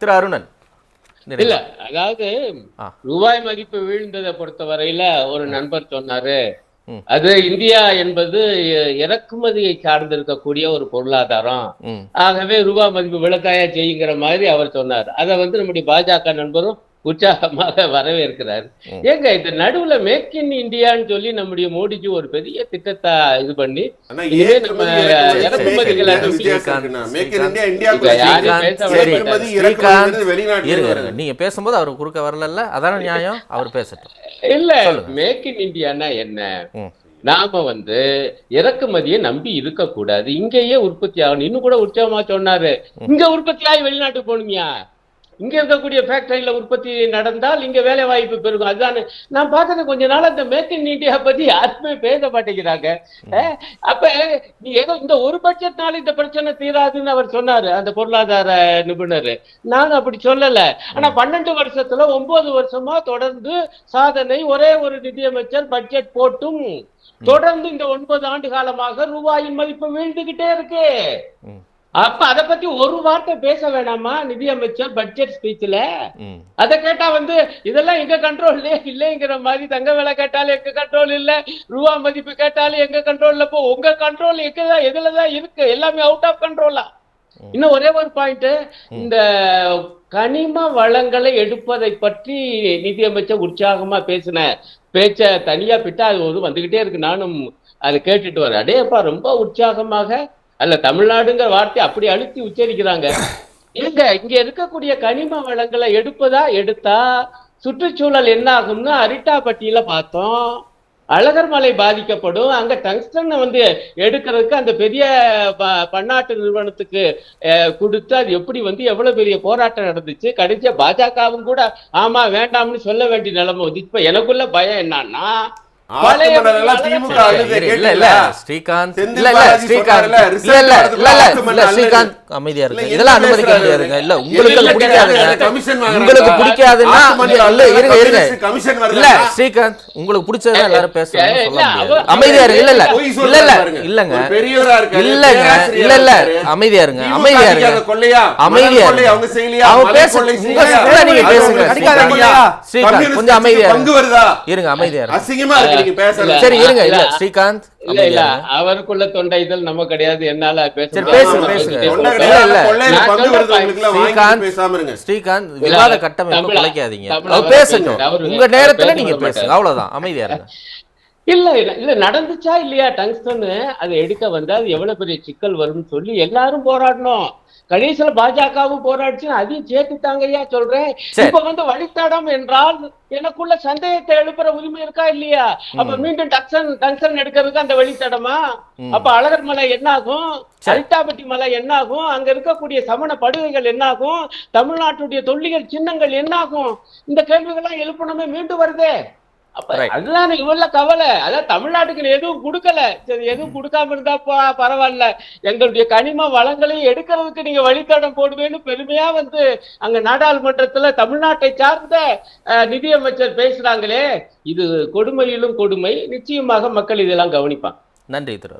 திரு அருணன். இல்ல அதாவது. ரூபாய் மதிப்பு வீழ்ந்ததை பொறுத்த வரையில ஒரு நண்பர் சொன்னாரு. அது இந்தியா என்பது இறக்குமதியை சார்ந்து இருக்கக்கூடிய ஒரு பொருளாதாரம் ஆகவே ரூபாய் மதிப்பு விளக்காயா செய்யுங்கிற மாதிரி அவர் சொன்னார் அதை வந்து நம்முடைய பாஜக நண்பரும் உற்சாகமாக வரவேற்கிறார். ஏங்க இந்த நடுவுல மேக் இன் இந்தியான்னு சொல்லி நம்முடைய மோடிஜி ஒரு பெரிய திட்டத்தை இது பண்ணி இதே நம்ம இறக்குமதிகளை. நீங்க பேசும்போது அவர் குறுக்க வரல அதான நியாயம்? அவர் பேசட்டும். இல்ல. மேக் இன் இந்தியானா என்ன. நாம வந்து இறக்குமதியை நம்பி இருக்க கூடாது இங்கேயே உற்பத்தி ஆகணும். இன்னும் கூட உற்சாகமா சொன்னாரு. இங்க உற்பத்தி ஆகி வெளிநாட்டுக்கு போகணுமியா? இங்க இருக்கக்கூடிய ஃபேக்டரியில உற்பத்தி நடந்தால் இங்க வேலை வாய்ப்பு பெருகும். அதுதான் நான் பார்த்தது கொஞ்ச நாள் அந்த மேக் இன் இந்தியா பத்தி யாருமே பேச மாட்டேங்கிறாங்க. அப்ப நீ ஏதோ இந்த ஒரு பட்ஜெட்னால இந்த பிரச்சனை தீராதுன்னு அவர் சொன்னாரு அந்த பொருளாதார நிபுணர். நான் அப்படி சொல்லல. ஆனா பன்னெண்டு வருஷத்துல ஒன்பது வருஷமா தொடர்ந்து சாதனை ஒரே ஒரு நிதியமைச்சர் பட்ஜெட் போட்டும். தொடர்ந்து இந்த ஒன்பது ஆண்டு காலமாக ரூபாயின் மதிப்பு வீழ்ந்துகிட்டே இருக்கு. அப்ப அத பத்தி ஒரு வார்த்தை பேச வேணாமா நிதியமைச்சர் பட்ஜெட் ஸ்பீச்ல அத கேட்டா வந்து இதெல்லாம் எங்க கண்ட்ரோல்லே இல்லைங்கிற மாதிரி தங்க விலை கேட்டாலும் எங்க கண்ட்ரோல் இல்ல. ரூபா மதிப்பு கேட்டாலும் எங்க கண்ட்ரோல்ல போ. உங்க கண்ட்ரோல் எங்கதான் எதுலதான் இருக்கு? எல்லாமே அவுட் ஆஃப் கண்ட்ரோலா இன்னும் ஒரே ஒரு பாயிண்ட் இந்த கனிம வளங்களை எடுப்பதை பற்றி நிதியமைச்சர் உற்சாகமா பேசின பேச்ச தனியா பிட்டா அது ஒரு வந்துகிட்டே இருக்கு. நானும் அதை கேட்டுட்டு வரேன். அடேப்பா ரொம்ப உற்சாகமாக அல்ல தமிழ்நாடுங்கிற வார்த்தை அப்படி அழுத்தி உச்சரிக்கிறாங்க. ஏங்க இங்க இருக்கக்கூடிய கனிம வளங்களை எடுப்பதா எடுத்தா சுற்றுச்சூழல் என்ன ஆகும்னு அரிட்டாப்பட்டியில பார்த்தோம். அழகர் மலை பாதிக்கப்படும். அங்க டங்ஸ்டன் வந்து எடுக்கிறதுக்கு அந்த பெரிய ப- பன்னாட்டு நிறுவனத்துக்கு கொடுத்து அது எப்படி வந்து எவ்வளவு பெரிய போராட்டம் நடந்துச்சு? கடைசியா பாஜகவும் கூட ஆமா வேண்டாம்னு சொல்ல வேண்டிய நிலைமை வந்து இப்ப எனக்குள்ள பயம் என்னன்னா ஸ்ரீகாந்த் ஸ்ரீகாந்த் அமைதியா இருங்க என்ன இதெல்லாம் அனுமதிக்க முடியாதுங்க இல்ல? உங்களுக்கு பிடிக்காதுங்க. உங்களுக்கு பிடிக்காதுன்னா இருங்க இருங்க இல்ல? ஸ்ரீகாந்த் உங்களுக்கு பிடிச்சதா எல்லாரும் இல்ல, சொல்ல அமைதியா இருங்க இல்ல இல்ல இல்ல இல்ல. இல்லங்க இல்லங்க இல்ல இல்ல. அமைதியா இருங்க அமைதியா இருங்க கொள்ளையா? அமைதியா இருங்க. அவங்க செய்யலையா? அவங்க மணல் பேச- கொள்ளை உங்க செய்யலையா? கூட நீங்க பேசுங்க. ஸ்ரீகாந்த் கொஞ்சம் அமைதியா வருதா இருங்க அமைதியா இருங்க இருக்கு. சரி இருங்க இல்ல. ஸ்ரீகாந்த் இல்ல இல்ல. அவருக்குள்ள தொண்டை இதழ் நம்ம கிடையாது. என்னால ஸ்ரீகாந்த் பேசாம இருங்க ஸ்ரீகாந்த் விவாத கட்டமைப்பு குலைக்காதீங்க பேசுங்க. உங்க நேரத்துல நீங்க பேசுங்க. அவ்வளவுதான். அமைதியா இருங்க. இல்ல இல்ல நடந்துச்சா இல்லையா டங்ஸ்டன் அதை எடுக்க வந்தா அது எவ்வளவு பெரிய சிக்கல் வரும்னு சொல்லி எல்லாரும் போராடணும். கடைசியில பாஜகவும் போராடிச்சு அதையும் சேர்த்துட்டாங்க ஐயா சொல்றேன். இப்ப வந்து வழித்தடம் என்றால் எனக்குள்ள சந்தேகத்தை எழுப்புற உரிமை இருக்கா இல்லையா? அப்ப மீண்டும் டக்சன் டங்ஸ்டன் எடுக்கிறதுக்கு அந்த வழித்தடமா. அப்ப அழகர் மலை என்ன ஆகும் சரி. அரிட்டாபட்டி மலை என்ன ஆகும் அங்க இருக்கக்கூடிய சமண படுகைகள் என்ன ஆகும் தமிழ்நாட்டுடைய தொல்லியல் சின்னங்கள் என்ன ஆகும் இந்த கேள்விகள்லாம் எழுப்பணுமே மீண்டும் வருதே. அப்ப. அதுதான் இவ்வளவு கவலை. அதான் தமிழ்நாட்டுக்கு எதுவும் கொடுக்கல. சரி எதுவும் கொடுக்காம இருந்தா பரவாயில்ல. எங்களுடைய கனிம வளங்களையும் எடுக்கிறதுக்கு நீங்க வழித்தடம் போடுவேன்னு பெருமையா வந்து அங்க நாடாளுமன்றத்துல தமிழ்நாட்டை சார்ந்த நிதியமைச்சர் பேசுறாங்களே. இது கொடுமையிலும் கொடுமை. நிச்சயமாக மக்கள் இதெல்லாம் கவனிப்பாங்க. நன்றி திரு